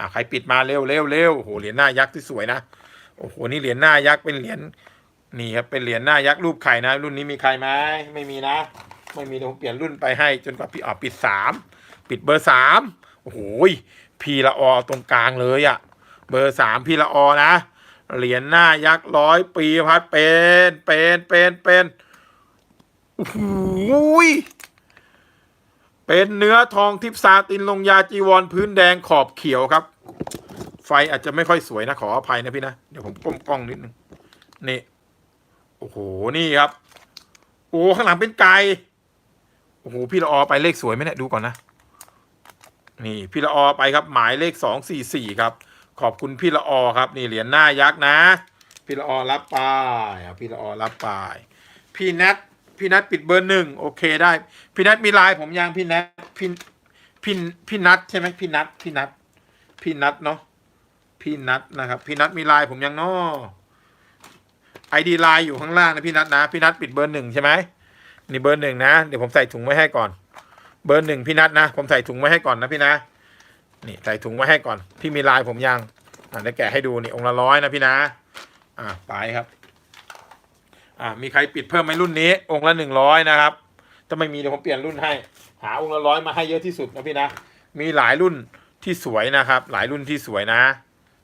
อ่าใครปิดมาเร็วเร็วเร็วโอ้โหเหรียญหน้ายักษ์ที่สวยนะโอ้โหนี่เหรียญหน้ายักษ์เป็นเหรียญนี่ครับเป็นเหรียญหน้ายักษ์รูปไข่นะ รุ่นนี้มีใครไหมไม่มีนะ ไม่มีเดี๋ยวผมเปลี่ยนรุ่นไปให้จนกว่าพี่อ๋อปิดสามปิดเบอร์สามโอ้โหพีละออตรงกลางเลยอะ เบอร์สามพีละออนะเหรียญหน้ายักษ์ร้อยปีพัดเป็นเป็นเป็นเป็นโอ้โห เป็นเนื้อทองทิพซาตินลงยาจีวรพื้นแดงขอบเขียวครับ ไฟอาจจะไม่ค่อยสวยนะขออภัยนะพี่นะเดี๋ยวผมก้มกล้องนิดนึงนี่โอ้โหนี่ครับโอ้ข้างหลังเป็นไก่โอ้โหพี่ละออไปเลขสวยไหมเนี่ยดูก่อนนะนี่พี่ละออไปครับ หมายเลขสองสี่สี่ครับ ขอบคุณพี่ละออครับ นี่เหรียญหน้ายักษ์นะ พี่ละออรับไปพี่ละออรับไปพี่แนท พี่นัทปิดเบอร์หนึ่งโอเคได้ พี่นัทมีไลน์ผมยังพี่แนทพี่พี่พี่นัทใช่ไหมพี่นัทพี่นัทพี่นัทเนาะพี่นัทนะครับ พี่นัทมีไลน์ผมยังเนาะไอดีไลน์อยู่ข้างล่างนะพี่นัทนะพี่นัทปิดเบอร์หนึ่งใช่ไหมนี่เบอร์หนึ่งนะเดี๋ยวผมใส่ถุงไว้ให้ก่อน เบอร์หนึ่งพี่นัทนะ ผมใส่ถุงไว้ให้ก่อนนะพี่นะนี่ใส่ถุงไว้ให้ก่อน พี่มีไลายผมยังอ่าได้แกะให้ดูนี่องค์ละร้อยนะพี่นะ อ่าไปครับ อ่ามีใครปิดเพิ่มไหมรุ่นนี้ องค์ละหนึ่งร้อยนะครับถ้าไม่มีเดี๋ยวผมเปลี่ยนรุ่นให้ หาองค์ละร้อยมาให้เยอะที่สุดนะพี่นะ มีหลายรุ่นที่สวยนะครับ หลายรุ่นที่สวยนะ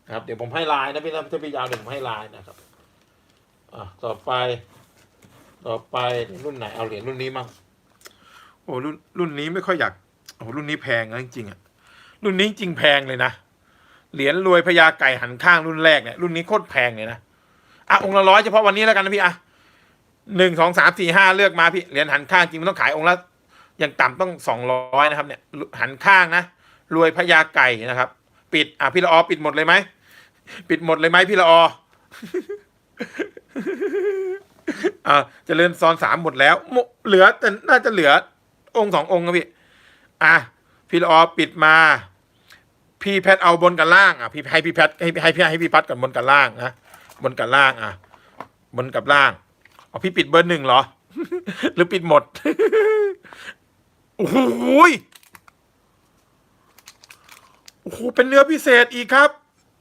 นะครับ เดี๋ยวผมให้ลายนะพี่นะถ้าพี่ยาวเดี๋ยวผมให้ลายนะครับอ่าต่อไป ต่อไปรุ่นไหนเอาเหรียญรุ่นนี้มั่งโอ้รุ่นรุ่นนี้ไม่ค่อยอยากโอ้รุ่นนี้แพงนะจริงๆอะรุ่นนี้จริงแพงเลยนะเหรียญรวยพญาไก่หันข้างรุ่นแรกเนี่ยรุ่นนี้โคตรแพงเลยนะอะองค์ละร้อยเฉพาะวันนี้แล้วกันนะพี่อะ หนึ่งสองสามสี่ห้าเลือกมาพี่เหรียญหันข้างจริงมันต้องขายองค์ละอย่างต่ำต้องสองร้อยนะครับเนี่ยหันข้างนะรวยพญาไก่นะครับ ปิดอะพี่ละออปิดหมดเลยไหมปิดหมดเลยไหมพี่ละอออ่าเริญซอนสามหมดแล้วเหลือแต่น่าจะเหลือองค์สององค์ครับพี่อะพี่ละออปิดมา พี่แพทเอาบนกับล่างอะพี่ให้พี่แพทให้ให้พี่ให้พี่พัดก่อนบนกับล่างนะบนกับล่างอะบนกับล่าง อพี่ปิดเบอร์หนึ่งเหรอ หรือปิดหมด โอ้โหยโอ้โหเป็นเนื้อพิเศษอีกครับ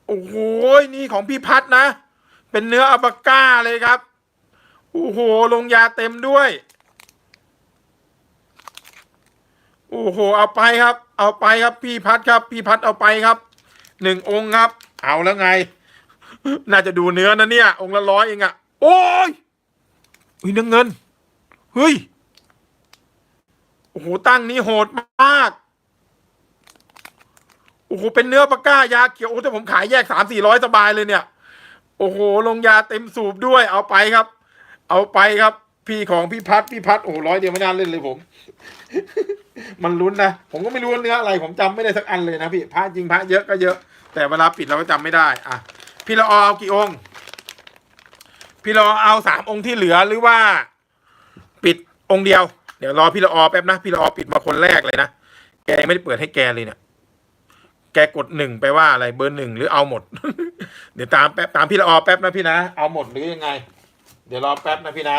โอ้โหยนี่ของพี่พัดนะ เป็นเนื้ออัลปาก้าเลยครับ โอ้โห ลงยาเต็มด้วย โอ้โห เอาไปครับ เอาไปครับ พี่พัดครับ พี่พัดเอาไปครับ หนึ่งองค์ครับ เอาแล้วไง น่าจะดูเนื้อนะเนี่ย องค์ละร้อยเองอะโอ้ย อุ้ยเนื้อเงิน เฮ้ย โอ้โห ตั้งนี้โหดมาก โอ้โห เป็นเนื้อปาก้ายาเขียว โอ้แต่ผมขายแยกสามสี่ร้อยสบายเลยเนี่ย โอ้โห ลงยาเต็มสูบด้วย เอาไปครับ เอาไปครับ พี่ของพี่พัด พี่พัด โอ้โหร้อยเดียวไม่น่าเล่นเลยผม มันลุ้นนะ ผมก็ไม่รู้เนื้ออะไร ผมจำไม่ได้สักอันเลยนะพี่ พระจริงพระเยอะก็เยอะ แต่เวลาปิดเราก็จำไม่ได้ อะ พี่ละออเอากี่องค์ พี่ละอเอาสามองค์ที่เหลือหรือว่า ปิดองค์เดียว เดี๋ยวรอพี่ละออแป๊บนะพี่ละออปิดมาคนแรกเลยนะแกยังไม่ได้เปิดให้แกเลยเนี่ยแกกดหนึ่งไปว่าอะไรเบอร์หนึ่งหรือเอาหมด เดี๋ยวตามแป๊บตามพี่ละออแป๊บนะพี่นะเอาหมดหรือยังไง เดี๋ยวรอแป๊บนะพี่นะ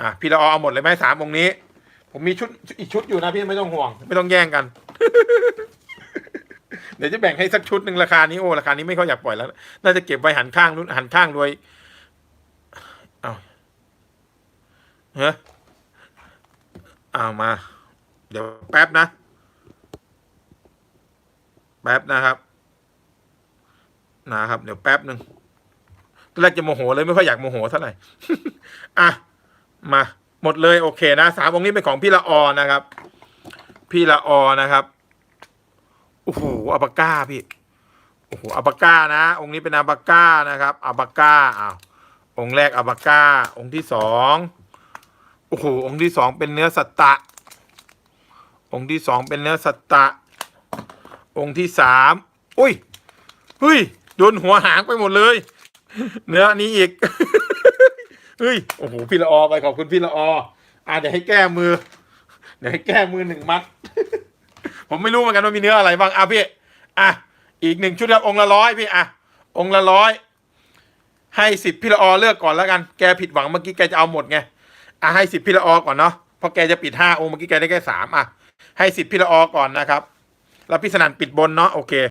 อะพี่ละออเอาหมดเลยไหมสามองค์นี้ ผมมีชุดอีกชุดอยู่นะพี่ไม่ต้องห่วง ไม่ต้องแย่งกัน เดี๋ยวจะแบ่งให้สักชุดหนึ่งราคานี้โอ้ราคานี้ไม่ค่อยอยากปล่อยแล้ว น่าจะเก็บไว้หันข้างนู้นหันข้างรวยเอา เฮ้เอามา เดี๋ยวแป๊บนะ แป๊บนะครับ นะครับ เดี๋ยวแป๊บหนึ่งตอนแรกจะโมโหเลยไม่ค่อยอยากโมโหเท่าไหร่ อะ มา หมดเลยโอเคนะสามองค์นี้เป็นของพี่ละออนะครับ พี่ละออนะครับ โอ้โหอัลปาก้าพี่ โอ้โหอัลปาก้านะ องค์นี้เป็นอัลปาก้านะครับอัลปาก้าอ้าวองค์แรกอัลปาก้า องค์ที่สอง โอ้โหองค์ที่สองเป็นเนื้อสัตตะ องค์ที่สองเป็นเนื้อสัตตะ องค์ที่สามอุ้ยเฮ้ยโดนหัวหางไปหมดเลย เนื้อนี้อีกเฮ้ยโอ้โหพี่ละออไปขอบคุณพี่ละอออะเดี๋ยวให้แก้มือ เดี๋ยวให้แก้มือหนึ่งมัด ผมไม่รู้เหมือนกันว่ามีเนื้ออะไรบ้างอะพี่อะอีกหนึ่งชุดครับองค์ละร้อยพี่อะองค์ละร้อยให้สิบพี่ละออเลือกก่อนแล้วกัน แกผิดหวังเมื่อกี้แกจะเอาหมดไง อะให้สิบพี่ละออก่อนเนาะเพราะแกจะปิดห้าองค์เมื่อกี้แกได้แค่สามอะ ให้สิบพี่ละออก่อนนะครับ แล้วพี่สนั่นปิดบนเนาะโอเค